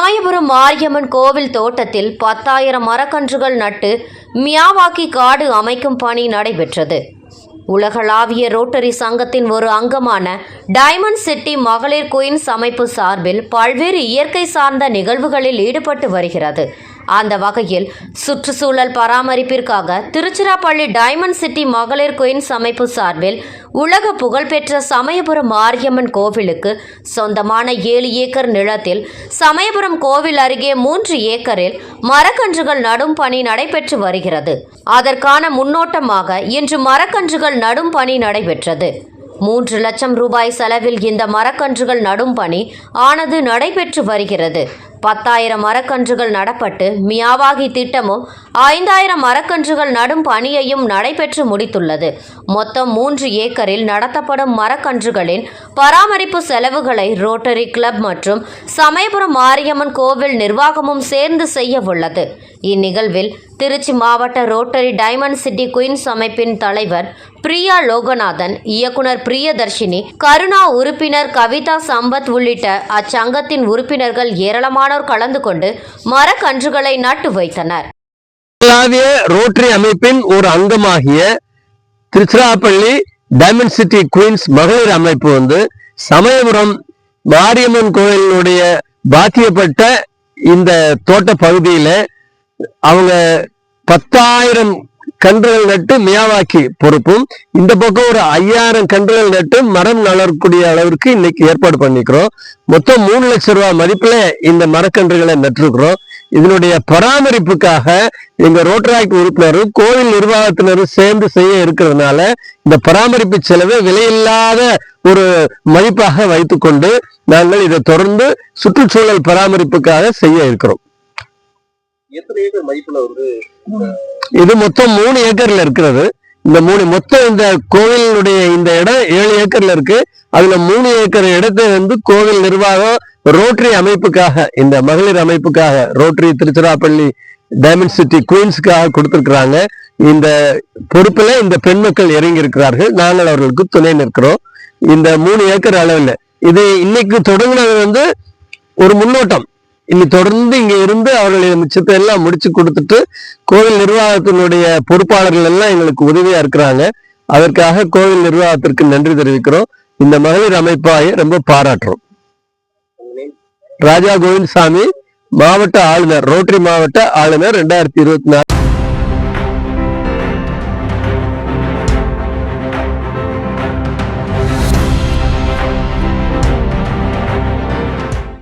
சமயபுரம் மாரியம்மன் கோவில் தோட்டத்தில் பத்தாயிரம் மரக்கன்றுகள் நட்டு மியாவாக்கி காடு அமைக்கும் பணி நடைபெற்றது. உலகளாவிய ரோட்டரி சங்கத்தின் ஒரு அங்கமான டைமண்ட் சிட்டி மகளிர் குயின்ஸ் அமைப்பு சார்பில் பல்வேறு இயற்கை சார்ந்த நிகழ்வுகளில் ஈடுபட்டு வருகிறது. அந்த வகையில் சுற்றுச்சூழல் பராமரிப்பிற்காக திருச்சிராப்பள்ளி டைமண்ட் சிட்டி மகளிர் குயின்ஸ் அமைப்பு சார்பில் உலக புகழ்பெற்ற சமயபுரம் மாரியம்மன் கோவிலுக்கு சொந்தமான ஏழு ஏக்கர் நிலத்தில் சமயபுரம் கோவில் அருகே மூன்று ஏக்கரில் மரக்கன்றுகள் நடும் பணி நடைபெற்று வருகிறது. அதற்கான முன்னோட்டமாக இன்று மரக்கன்றுகள் நடும் பணி நடைபெற்றது. மூன்று லட்சம் ரூபாய் செலவில் இந்த மரக்கன்றுகள் நடும் பணி ஆனது நடைபெற்று வருகிறது. பத்தாயிரம் மரக்கன்றுகள் நடப்பட்டு மியாவாகி திட்டமும் ஐந்தாயிரம் மரக்கன்றுகள் நடும் பணியையும் நடைபெற்று முடித்துள்ளது. மொத்தம் மூன்று ஏக்கரில் நடத்தப்படும் மரக்கன்றுகளின் பராமரிப்பு செலவுகளை ரோட்டரி கிளப் மற்றும் சமயபுரம் மாரியம்மன் கோவில் நிர்வாகமும் சேர்ந்து செய்ய உள்ளது. இந்நிகழ்வில் திருச்சி மாவட்ட ரோட்டரி டைமண்ட் சிட்டி குயின்ஸ் அமைப்பின் தலைவர் பிரியா லோகநாதன் இயக்குனர் பிரியதர்ஷினி கருணா உறுப்பினர் கவிதா சம்பத் உள்ளிட்ட அச்சங்கத்தின் உறுப்பினர்கள் ஏராளமானோர் கலந்து கொண்டு மரக்கன்றுகளை நட்டு வைத்தனர். உலகளாவிய ரோட்டரி அமைப்பின் ஒரு அங்கமாகிய திருச்சிராப்பள்ளி டைமண்ட் சிட்டி குயின்ஸ் மகளிர் அமைப்பு வந்து சமயபுரம் மாரியம்மன் கோயிலினுடைய பாத்தியப்பட்ட இந்த தோட்ட பகுதியில அவங்க பத்தாயிரம் கன்றுகள் நட்டு மியாவாக்கி பொறுப்பும். இந்த பக்கம் ஒரு ஐயாயிரம் கன்றுகள் நட்டு மரம் நலரக்கூடிய அளவிற்கு இன்னைக்கு ஏற்பாடு பண்ணிக்கிறோம். மொத்தம் மூணு லட்சம் ரூபாய் மதிப்புல இந்த மரக்கன்றுகளை நட்டிருக்கிறோம். இதனுடைய பராமரிப்புக்காக எங்க ரோட்டராக்ட் உறுப்பினரும் கோவில் நிர்வாகத்தினரும் சேர்ந்து செய்ய இருக்கிறதுனால இந்த பராமரிப்பு செலவை விலையில்லாத ஒரு மதிப்பாக வைத்துக்கொண்டு நாங்கள் இதை தொடர்ந்து சுற்றுச்சூழல் பராமரிப்புக்காக செய்ய இருக்கிறோம். எத்தனை ஏக்கர் மதிப்புல வந்து இது மொத்தம் மூணு ஏக்கர்ல இருக்கிறது. இந்த மூணு மொத்தம் இந்த கோவிலுடைய இந்த இடம் ஏழு ஏக்கர்ல இருக்கு. அதுல மூணு ஏக்கர் இடத்தை வந்து கோவில் நிர்வாகம் ரோட்டரி அமைப்புக்காக இந்த மகளிர் அமைப்புக்காக ரோட்டரி திருச்சிராப்பள்ளி டைமண்ட் சிட்டி குயின்ஸுக்காக கொடுத்துருக்குறாங்க. இந்த பொறுப்புல இந்த பெண் மக்கள் இறங்கி இருக்கிறார்கள் நாங்கள் அவர்களுக்கு துணை நிற்கிறோம். இந்த மூணு ஏக்கர் அளவில். இது இன்னைக்கு தொடங்கினது வந்து ஒரு முன்னோட்டம். இனி தொடர்ந்து இங்க இருந்து அவர்களுடைய மிச்சத்தை எல்லாம் முடிச்சு கொடுத்துட்டு கோவில் நிர்வாகத்தினுடைய பொறுப்பாளர்கள் எல்லாம் எங்களுக்கு உதவியா இருக்கிறாங்க. அதற்காக கோவில் நிர்வாகத்திற்கு நன்றி தெரிவிக்கிறோம். இந்த மகளிர் அமைப்பாய ரொம்ப பாராட்டுறோம். ராஜா கோவிந்தசாமி மாவட்ட ஆளுநர் ரோட்டரி மாவட்ட ஆளுநர் ரெண்டாயிரத்தி இருபத்தி நாலு.